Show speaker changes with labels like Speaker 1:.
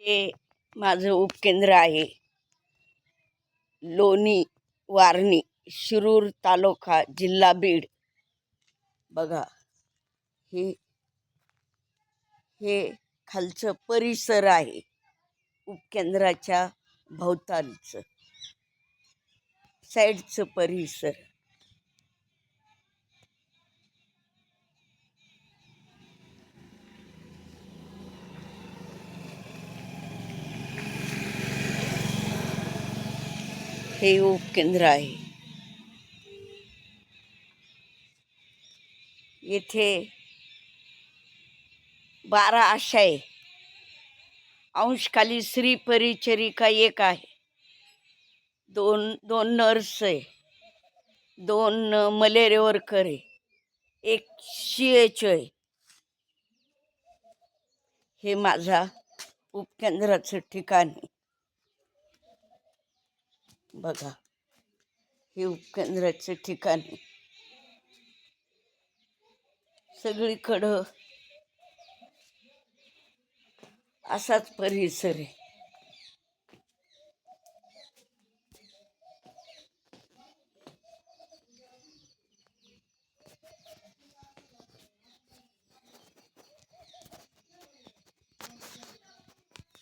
Speaker 1: हे माझं उपकेंद्र आहे. लोणी वारणी शिरूर तालुका जिल्हा बीड. बघा हे हे खालचं परिसर आहे उपकेंद्राच्या भोवतालचं. साईडचं परिसर. हे उपकेंद्र आहे. येथे बारा आशय अंशखाली श्री परिचरिका एक आहे. दोन दोन नर्स आहे. दोन मलेरिया वर्कर आहे. एक सी एच आहे. हे माझा उपकेंद्राचं ठिकाण आहे. बघा. हे उपकेंद्राचे ठिकाण. सगळीकडं असाच परिसर आहे.